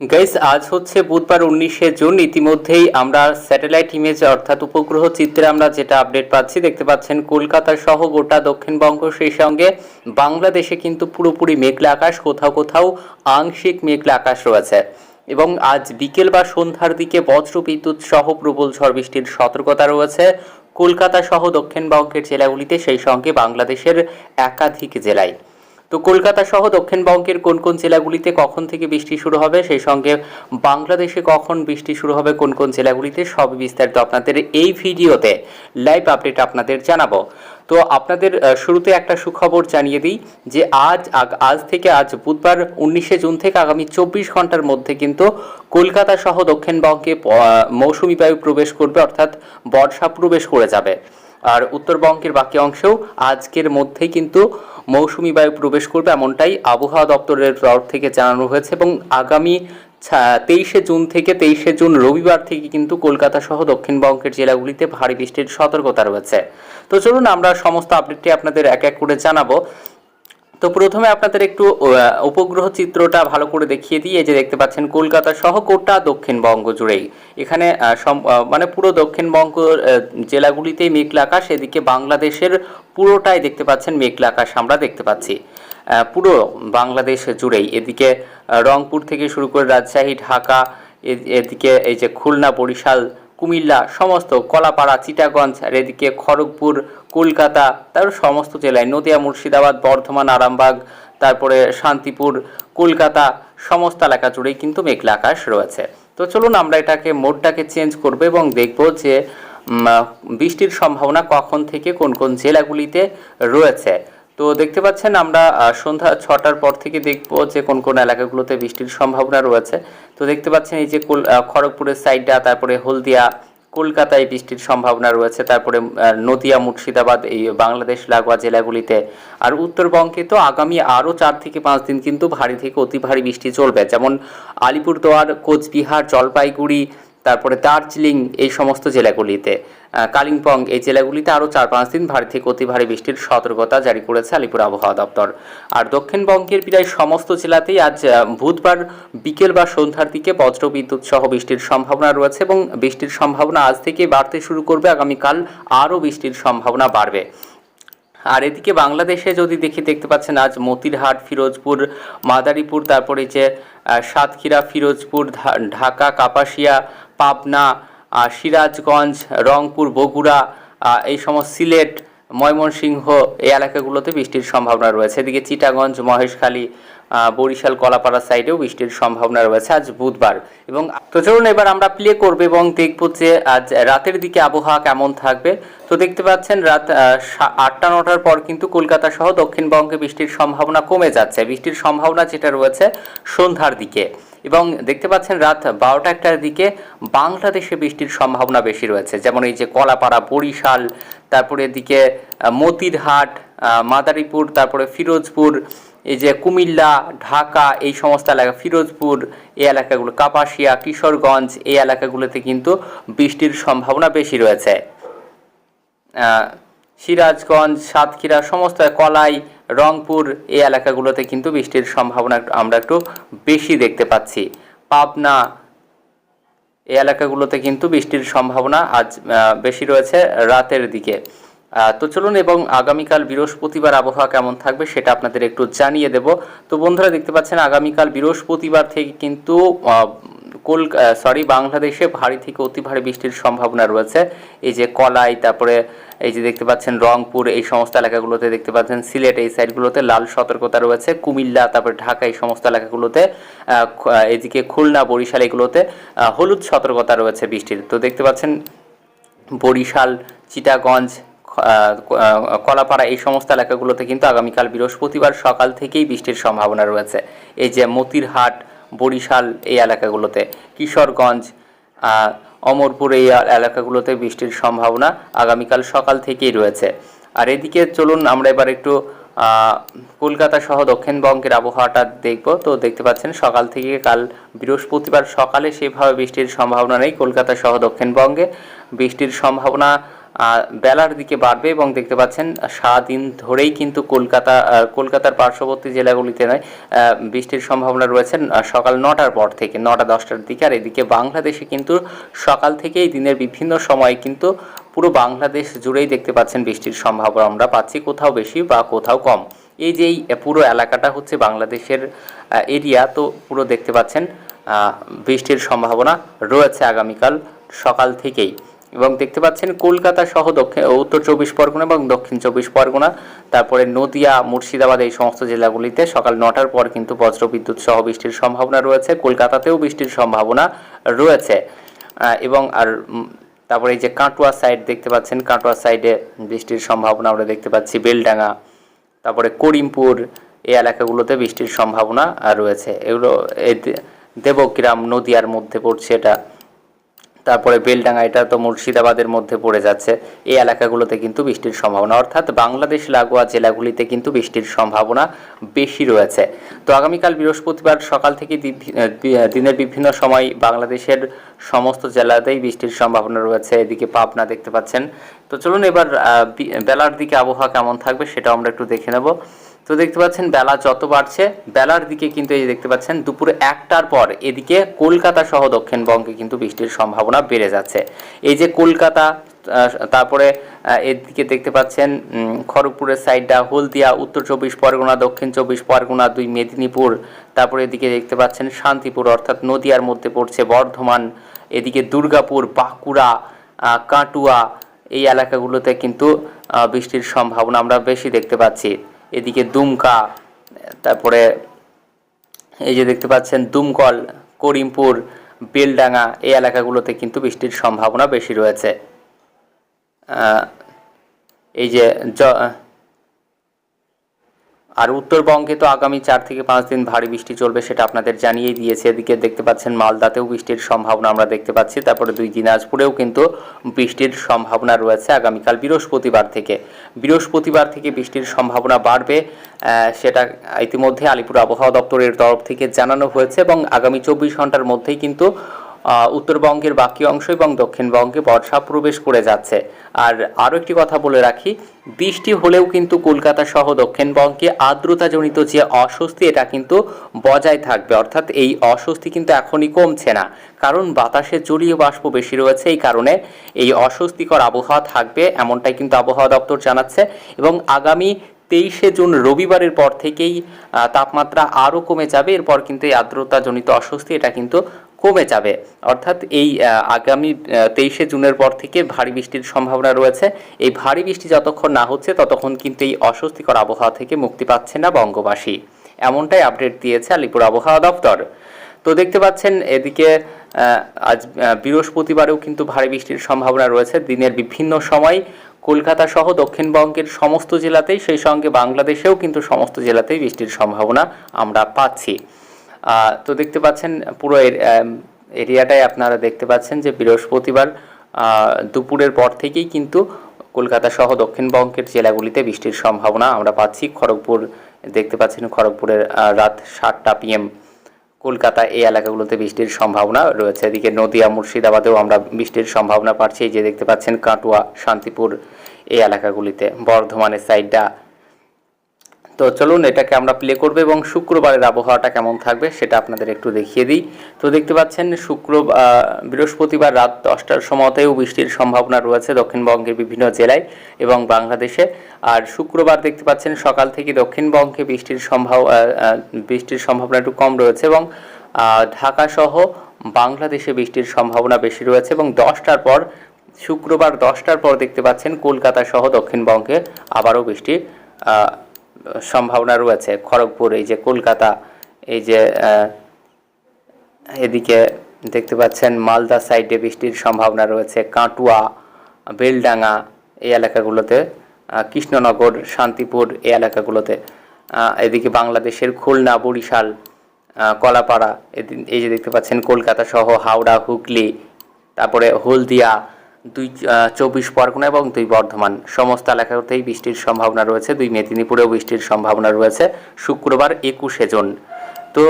Guys, আজ হচ্ছে বুধবার উনিশে জুন। ইতিমধ্যেই আমরা স্যাটেলাইট ইমেজ অর্থাৎ উপগ্রহ চিত্রে আমরা যেটা আপডেট পাচ্ছি, দেখতে পাচ্ছেন কলকাতা সহ গোটা দক্ষিণবঙ্গ সেই সঙ্গে বাংলাদেশে কিন্তু পুরোপুরি মেঘলা আকাশ, কোথাও কোথাও আংশিক মেঘলা আকাশ রয়েছে। এবং আজ বিকেল বা সন্ধ্যার দিকে বজ্র বিদ্যুৎ সহ প্রবল ঝড় বৃষ্টির সতর্কতা রয়েছে কলকাতা সহ দক্ষিণবঙ্গের জেলাগুলিতে, সেই সঙ্গে বাংলাদেশের একাধিক জেলায়। তো কলকাতা সহ দক্ষিণবঙ্গের কোন কোন জেলাগুলিতে কখন থেকে বৃষ্টি শুরু হবে? সেই সঙ্গে বাংলাদেশে কখন বৃষ্টি শুরু হবে? কোন কোন জেলাগুলিতে? সব বিস্তারিত আপনাদের এই ভিডিওতে লাইভ আপডেট আপনাদের জানাব। তো আপনাদের শুরুতে একটা সুখবর জানিয়ে দিই যে আজ আজ থেকে আজ বুধবার উনিশে জুন থেকে আগামী চব্বিশ ঘণ্টার মধ্যে কিন্তু কলকাতা সহ দক্ষিণবঙ্গে মৌসুমি বায়ু প্রবেশ করবে, অর্থাৎ বর্ষা প্রবেশ করে যাবে। আর উত্তরবঙ্গের বাকি অংশেও আজকের মধ্যেই কিন্তু মৌসুমি বায়ু প্রবেশ করবে এমনটাই আবহাওয়া দপ্তরের তরফ থেকে জানানো হয়েছে এবং আগামী তেইশে জুন থেকে তেইশে জুন রবিবার থেকে কিন্তু কলকাতা সহ দক্ষিণবঙ্গের জেলাগুলিতে ভারী বৃষ্টির সতর্কতা রয়েছে। তো চলুন আমরা সমস্ত আপডেটটি আপনাদের এক এক করে জানাব। তো প্রথমে আপনাদের একটু উপগ্রহ চিত্রটা ভালো করে দেখিয়ে দিই। এই যে দেখতে পাচ্ছেন, কলকাতা সহ গোটা দক্ষিণবঙ্গ জুড়েই। এখানে মানে পুরো দক্ষিণবঙ্গ জেলাগুলিতেই মেঘলা আকাশ, এদিকে বাংলাদেশের পুরোটাই দেখতে পাচ্ছেন মেঘলা আকাশ আমরা দেখতে পাচ্ছি। পুরো বাংলাদেশ জুড়েই। এদিকে রংপুর থেকে শুরু করে রাজশাহী, ঢাকা এদিকে এই যে খুলনা, বরিশাল কুমিল্লা, সমস্ত কলাপাড়া, চিটাগঞ্জ আর এদিকে খড়গপুর, কলকাতা, তারপর সমস্ত জেলায় নদিয়া, মুর্শিদাবাদ, বর্ধমান, আরামবাগ, তারপরে শান্তিপুর, কলকাতা, সমস্ত এলাকা জুড়েই কিন্তু মেঘলা আকাশ রয়েছে। তো চলুন আমরা এটাকে মোডটাকে চেঞ্জ করব এবং দেখব যে বৃষ্টির সম্ভাবনা কখন থেকে কোন কোন জেলাগুলিতে রয়েছে। তো দেখতে পাচ্ছেন আমরা সন্ধ্যা ছটার পর থেকে দেখব যে কোন কোন এলাকাগুলোতে বৃষ্টির সম্ভাবনা রয়েছে। তো দেখতে পাচ্ছেন এই যে খড়গপুরের সাইডটা, তারপরে হলদিয়া, কলকাতায় বৃষ্টির সম্ভাবনা রয়েছে। তারপরে নদিয়া, মুর্শিদাবাদ, এই বাংলাদেশ, লাগোয়া জেলাগুলিতে। আর উত্তরবঙ্গে তো আগামী আরও চার থেকে পাঁচ দিন কিন্তু ভারী থেকে অতি ভারী বৃষ্টি চলবে। যেমন আলিপুরদুয়ার, কোচবিহার, জলপাইগুড়ি তারপরে দার্জিলিং এই সমস্ত জেলাগুলিতে। কালিম্পং এই জেলাগুলিতে আরও চার পাঁচ দিন ভারী থেকে অতি ভারী বৃষ্টির সতর্কতা জারি করেছে আলিপুর আবহাওয়া দপ্তর। আর দক্ষিণবঙ্গের প্রায় সমস্ত জেলাতেই আজ বুধবার বিকেল বা সন্ধ্যার দিকে বজ্রবিদ্যুৎ সহ বৃষ্টির সম্ভাবনা রয়েছে এবং বৃষ্টির সম্ভাবনা আজ থেকে বাড়তে শুরু করবে, আগামীকাল আরও বৃষ্টির সম্ভাবনা বাড়বে। আর এদিকে বাংলাদেশে যদি দেখি, দেখতে পাচ্ছেন আজ মতিরহাট, ফিরোজপুর, মাদারীপুর, তারপরে যে সাতক্ষীরা, ফিরোজপুর ঢাকা, কাপাসিয়া পাবনা সিরাজগঞ্জ, রংপুর, বগুড়া এই সমস্ত সিলেট, ময়মনসিংহ এই এলাকাগুলোতে বৃষ্টির সম্ভাবনা রয়েছে। এদিকে চিটাগঞ্জ, মহেশখালী বরিশাল, কলাপাড়া সাইডেও বৃষ্টির সম্ভাবনা রয়েছে আজ বুধবার। এবং তো চলুন এবার আমরা প্লে করব এবং দেখব যে আজ রাতের দিকে আবহাওয়া কেমন থাকবে। তো দেখতে পাচ্ছেন রাত আটটা, নটার পর কিন্তু কলকাতা সহ দক্ষিণবঙ্গে বৃষ্টির সম্ভাবনা কমে যাচ্ছে। বৃষ্টির সম্ভাবনা যেটা রয়েছে সন্ধ্যার দিকে। এবং দেখতে পাচ্ছেন রাত বারোটা একটার দিকে বাংলাদেশে বৃষ্টির সম্ভাবনা বেশি রয়েছে। যেমন এই যে কলাপাড়া, বরিশাল, তারপরে এদিকে মতিরহাট মাদারীপুর, তারপরে ফিরোজপুর, এই যে কুমিল্লা, ঢাকা, এই সমস্ত এলাকা, ফিরোজপুর, এই এলাকাগুলো, কাপাসিয়া, কিশোরগঞ্জ, এই এলাকাগুলোতে কিন্তু বৃষ্টির সম্ভাবনা বেশি রয়েছে। সিরাজগঞ্জ, সাতক্ষীরা, সমস্ত কলাই, রংপুর এই এলাকাগুলোতে কিন্তু বৃষ্টির সম্ভাবনা আমরা একটু বেশি দেখতে পাচ্ছি। পাবনা এই এলাকাগুলোতে কিন্তু বৃষ্টির সম্ভাবনা আজ বেশি রয়েছে রাতের দিকে। তো চলুন এবং আগামীকাল বৃহস্পতিবার আবহাওয়া কেমন থাকবে সেটা আপনাদের একটু জানিয়ে দেব। তো বন্ধুরা দেখতে পাচ্ছেন, আগামীকাল বৃহস্পতিবার থেকে কিন্তু কল সরি বাংলাদেশে ভারী থেকে অতি ভারী বৃষ্টির সম্ভাবনা রয়েছে। এই যে কলাই, তারপরে এই যে দেখতে পাচ্ছেন রংপুর, এই সমস্ত এলাকাগুলোতে দেখতে পাচ্ছেন সিলেট, এই সাইডগুলোতে লাল সতর্কতা রয়েছে। কুমিল্লা, তারপরে ঢাকা, এই সমস্ত এলাকাগুলোতে এদিকে খুলনা, বরিশাল, এগুলোতে হলুদ সতর্কতা রয়েছে বৃষ্টির। তো দেখতে পাচ্ছেন বরিশাল, চিটাগঞ্জ কলাপাড়া, এই সমস্ত এলাকাগুলোতে কিন্তু আগামীকাল বৃহস্পতিবার সকাল থেকেই বৃষ্টির সম্ভাবনা রয়েছে। এই যে মতিরহাট বরিশাল এই এলাকাগুলোতে, কিশোরগঞ্জ অমরপুর এই এলাকাগুলোতে বৃষ্টির সম্ভাবনা আগামীকাল সকাল থেকেই রয়েছে। আর এদিকে চলুন আমরা এবার একটু কলকাতা সহ দক্ষিণবঙ্গের আবহাওয়াটা দেখব। তো দেখতে পাচ্ছেন সকাল থেকে কাল বৃহস্পতিবার সকালে সেভাবে বৃষ্টির সম্ভাবনা নেই কলকাতা সহ দক্ষিণবঙ্গে। বৃষ্টির সম্ভাবনা বেলার দিকে বাড়বে এবং দেখতে পাচ্ছেন সারাদিন ধরেই কিন্তু কলকাতা কলকাতার পার্শ্ববর্তী জেলাগুলিতে নয় বৃষ্টির সম্ভাবনা রয়েছে সকাল নটার পর থেকে, নটা, দশটার দিকে। আর এদিকে বাংলাদেশে কিন্তু সকাল থেকেই দিনের বিভিন্ন সময় কিন্তু পুরো বাংলাদেশ জুড়েই দেখতে পাচ্ছেন বৃষ্টির সম্ভাবনা। আমরা পাচ্ছি কোথাও বেশি বা কোথাও কম। এই যে পুরো এলাকাটা হচ্ছে বাংলাদেশের এরিয়া, তো পুরো দেখতে পাচ্ছেন বৃষ্টির সম্ভাবনা রয়েছে আগামীকাল সকাল থেকেই। এবং দেখতে পাচ্ছেন কলকাতা সহ দক্ষিণ উত্তর চব্বিশ পরগনা এবং দক্ষিণ চব্বিশ পরগনা। তারপরে নদিয়া, মুর্শিদাবাদ এই সমস্ত জেলাগুলিতে সকাল নটার পর কিন্তু বজ্রবিদ্যুৎ সহ বৃষ্টির সম্ভাবনা রয়েছে। কলকাতাতেও বৃষ্টির সম্ভাবনা রয়েছে। এবং আর তারপরে এই যে কাটোয়া সাইড দেখতে পাচ্ছেন, কাটোয়া সাইডে বৃষ্টির সম্ভাবনা আমরা দেখতে পাচ্ছি বেলডাঙ্গা। তারপরে করিমপুর এই এলাকাগুলোতে বৃষ্টির সম্ভাবনা রয়েছে। এগুলো দেবগ্রাম, নদিয়ার মধ্যে পড়ছে এটা। তারপরে বেলডাঙ্গা, এটা তো মুর্শিদাবাদের মধ্যে পড়ে যাচ্ছে। এই এলাকাগুলোতে কিন্তু বৃষ্টির সম্ভাবনা, অর্থাৎ বাংলাদেশ লাগোয়া জেলাগুলিতে কিন্তু বৃষ্টির সম্ভাবনা বেশি রয়েছে। তো আগামীকাল বৃহস্পতিবার সকাল থেকে দিনের বিভিন্ন সময় বাংলাদেশের সমস্ত জেলাতেই বৃষ্টির সম্ভাবনা রয়েছে। এদিকে পাবনা দেখতে পাচ্ছেন। তো চলুন এবার বেলার দিকে আবহাওয়া কেমন থাকবে সেটাও আমরা একটু দেখে নেব। তো দেখতে পাচ্ছেন বেলা যত বাড়ছে, বেলার দিকে কিন্তু এই দেখতে পাচ্ছেন, দুপুর একটার পর এদিকে কলকাতা সহ দক্ষিণবঙ্গে কিন্তু বৃষ্টির সম্ভাবনা বেড়ে যাচ্ছে। এই যে কলকাতা তারপরে এদিকে দেখতে পাচ্ছেন খড়গপুরের সাইডটা হলদিয়া, উত্তর চব্বিশ পরগনা, দক্ষিণ চব্বিশ পরগনা, দুই মেদিনীপুর, তারপরে এদিকে দেখতে পাচ্ছেন শান্তিপুর, অর্থাৎ নদিয়ার মধ্যে পড়ছে বর্ধমান, এদিকে দুর্গাপুর, বাঁকুড়া কাটুয়া, এই এলাকাগুলোতে কিন্তু বৃষ্টির সম্ভাবনা আমরা বেশি দেখতে পাচ্ছি। এদিকে দুমকা, তারপরে এই যে দেখতে পাচ্ছেন দুমকল, করিমপুর, বেলডাঙ্গা, এই এলাকাগুলোতে কিন্তু বৃষ্টির সম্ভাবনা বেশি রয়েছে। এই যে আর উত্তরবঙ্গে তো আগামী চার থেকে পাঁচ দিন ভারী বৃষ্টি চলবে সেটা আপনাদের জানিয়ে দিয়েছে। এদিকে দেখতে পাচ্ছেন মালদাতেও বৃষ্টির সম্ভাবনা আমরা দেখতে পাচ্ছি। তারপরে দুই দিনাজপুরেও কিন্তু বৃষ্টির সম্ভাবনা রয়েছে আগামীকাল বৃহস্পতিবার থেকে। বৃহস্পতিবার থেকে বৃষ্টির সম্ভাবনা বাড়বে সেটা ইতিমধ্যে আলিপুর আবহাওয়া দপ্তরের তরফ থেকে জানানো হয়েছে এবং আগামী চব্বিশ ঘণ্টার মধ্যেই কিন্তু উত্তরবঙ্গের বাকি অংশ এবং দক্ষিণবঙ্গে বর্ষা প্রবেশ করে যাচ্ছে। আর আরও একটি কথা বলে রাখি, বৃষ্টি হলেও কিন্তু কলকাতা সহ দক্ষিণবঙ্গে আর্দ্রতাজনিত যে অস্বস্তি, এটা কিন্তু বজায় থাকবে। অর্থাৎ এই অস্বস্তি কিন্তু এখনই কমছে না। কারণ বাতাসে জলীয় বাষ্প বেশি রয়েছে, এই কারণে এই অস্বস্তিকর আবহাওয়া থাকবে, এমনটাই কিন্তু আবহাওয়া দপ্তর জানাচ্ছে। এবং আগামী তেইশে জুন রবিবারের পর থেকেই তাপমাত্রা আরও কমে যাবে। এরপর কিন্তু এই আর্দ্রতাজনিত অস্বস্তি, এটা কিন্তু কমে যাবে। অর্থাৎ এই আগামী তেইশে জুনের পর থেকে ভারী বৃষ্টির সম্ভাবনা রয়েছে। এই ভারী বৃষ্টি যতক্ষণ না হচ্ছে, ততক্ষণ কিন্তু এই অস্বস্তিকর আবহাওয়া থেকে মুক্তি পাচ্ছে না বঙ্গবাসী। এমনটাই আপডেট দিয়েছে আলিপুর আবহাওয়া দপ্তর। তো দেখতে পাচ্ছেন এদিকে আজ বৃহস্পতিবারেও কিন্তু ভারী বৃষ্টির সম্ভাবনা রয়েছে। দিনের বিভিন্ন সময় কলকাতা সহ দক্ষিণবঙ্গের সমস্ত জেলাতেই, সেই সঙ্গে বাংলাদেশেও কিন্তু সমস্ত জেলাতেই বৃষ্টির সম্ভাবনা আমরা পাচ্ছি। তো দেখতে পাচ্ছেন পুরো এর- এরিয়াটাই আপনারা দেখতে পাচ্ছেন যে বৃহস্পতিবার দুপুরের পর থেকেই কিন্তু কলকাতা সহ দক্ষিণবঙ্গের জেলাগুলিতে বৃষ্টির সম্ভাবনা আমরা পাচ্ছি। খড়গপুর দেখতে পাচ্ছেন খড়গপুরের রাত সাতটা পিএম কলকাতা এই এলাকাগুলোতে বৃষ্টির সম্ভাবনা রয়েছে। এদিকে নদিয়া, মুর্শিদাবাদেও আমরা বৃষ্টির সম্ভাবনা পাচ্ছি। যে দেখতে পাচ্ছেন কাটুয়া, শান্তিপুর এই এলাকাগুলিতে। বর্ধমানের সাইডটা তো চলুন এটাকে আমরা প্লে করব এবং শুক্রবারের আবহাওয়াটা কেমন থাকবে সেটা আপনাদের একটু দেখিয়ে দিই। তো দেখতে পাচ্ছেন শুক্র বৃহস্পতিবার রাত দশটার সময়তেও বৃষ্টির সম্ভাবনা রয়েছে দক্ষিণবঙ্গের বিভিন্ন জেলায় এবং বাংলাদেশে। আর শুক্রবার দেখতে পাচ্ছেন সকাল থেকে দক্ষিণবঙ্গে বৃষ্টির সম্ভাব বৃষ্টির সম্ভাবনা একটু কম রয়েছে এবং আহ, ঢাকা সহ বাংলাদেশে বৃষ্টির সম্ভাবনা বেশি রয়েছে এবং দশটার পর শুক্রবার দশটার পর দেখতে পাচ্ছেন কলকাতা সহ দক্ষিণবঙ্গে আবারও বৃষ্টির সম্ভাবনা রয়েছে। খড়গপুর, এই যে কলকাতা, এই যে এদিকে দেখতে পাচ্ছেন মালদা সাইডে বৃষ্টির সম্ভাবনা রয়েছে। কাটুয়া, বেলডাঙ্গা এই এলাকাগুলোতে কৃষ্ণনগর, শান্তিপুর এই এলাকাগুলোতে এদিকে বাংলাদেশের খুলনা, বরিশাল কলাপাড়া এই যে দেখতে পাচ্ছেন কলকাতা সহ হাওড়া, হুগলি, তারপরে হলদিয়া দুই চব্বিশ পরগনা এবং দুই বর্ধমান। সমস্ত এলাকাতেই বৃষ্টির সম্ভাবনা রয়েছে। দুই মেদিনীপুরেও বৃষ্টির সম্ভাবনা রয়েছে শুক্রবার একুশে জুন। তো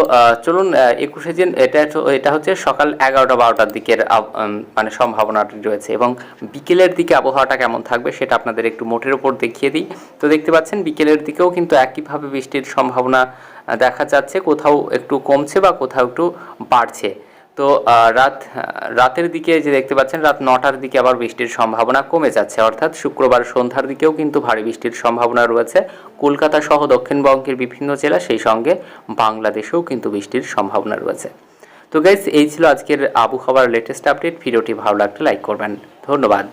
চলুন একুশে দিন এটা এটা হচ্ছে সকাল এগারোটা বারোটার দিকের মানে সম্ভাবনাটি রয়েছে এবং বিকেলের দিকে আবহাওয়াটা কেমন থাকবে সেটা আপনাদের একটু মোটের ওপর দেখিয়ে দিই। তো, দেখতে পাচ্ছেন বিকেলের দিকেও কিন্তু একইভাবে বৃষ্টির সম্ভাবনা দেখা যাচ্ছে। কোথাও একটু কমছে বা কোথাও একটু বাড়ছে। তো রাত রাতের দিকে যে দেখতে পাচ্ছেন, রাত নটার দিকে আবার বৃষ্টির সম্ভাবনা কমে যাচ্ছে। অর্থাৎ শুক্রবার সন্ধ্যার দিকেও কিন্তু ভারী বৃষ্টির সম্ভাবনা রয়েছে। কলকাতা সহ দক্ষিণবঙ্গের বিভিন্ন জেলা সেই সঙ্গে বাংলাদেশেও কিন্তু বৃষ্টির সম্ভাবনা রয়েছে। তো গাইস এই ছিল আজকের আবহাওয়ার লেটেস্ট আপডেট ভিডিওটি ভালো লাগলে লাইক করবেন। ধন্যবাদ।